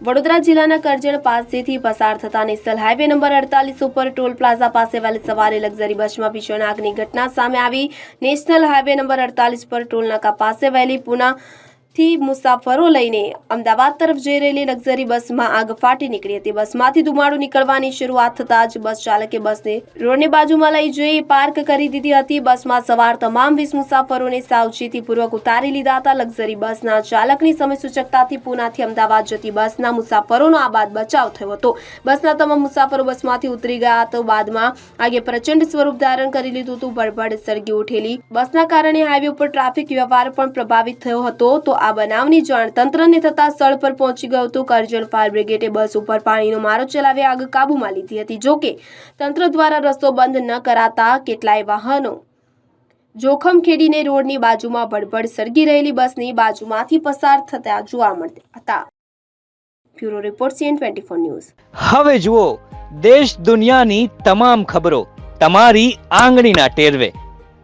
વડોદરા જિલ્લાના કરજણ પાસેથી પસાર થતા નેશનલ હાઈવે નંબર અડતાલીસ ઉપર ટોલ પ્લાઝા પાસે વહેલી સવારે લક્ઝરી બસમાં ભીષણ આગની ઘટના સામે આવી. નેશનલ હાઈવે નંબર અડતાલીસ પર ટોલ નાકા પાસે વહેલી પુનાથી મુસાફરો લઈને અમદાવાદ તરફ જઈ રહેલી લક્ઝરી બસમાં આગ ફાટી નીકળી હતી. બસમાંથી ધુમાડો નીકળવાની શરૂઆત થતાં જ બસ ચાલકે બસને રોડની બાજુમાં લઈ જઈ પાર્ક કરી દીધી હતી. બસમાં સવાર તમામ વીસ મુસાફરોને સાવચેતીપૂર્વક ઉતારી લીધા હતા. લક્ઝરી બસના ચાલકની સમય સૂચકતાથી પુનાથી અમદાવાદ જતી બસના મુસાફરોનો આ બાદ બચાવ થયો હતો. બસના તમામ મુસાફરો બસમાંથી ઉતરી ગયા તો બાદમાં આગે પ્રચંડ સ્વરૂપ ધારણ કરી લીધું હતું. ભડભડ સળગી ઉઠેલી બસના કારણે હાઈવે ઉપર ટ્રાફિક વ્યવહાર પણ પ્રભાવિત થયો હતો. તો આ બનાવની જાણ તંત્રને થતા સ્થળ પર પહોંચી ગયું હતું કરજણ ફાયર બ્રિગેડે બસ ઉપર પાણીનો મારો ચલાવી આગ કાબૂમાં લીધી હતી. જોકે તંત્ર દ્વારા રસ્તો બંધ ન કરાતા કેટલાય વાહનો જોખમ ખેડીને રોડની બાજુમાં ભડભડ સળગી રહેલી બસની બાજુમાંથી પસાર થતા જોવા મળતા હતા. Bureau report CN twenty four news. હવે જુઓ, દેશ દુનિયાની તમામ ખબરો તમારી આંગળીના ટેરવે.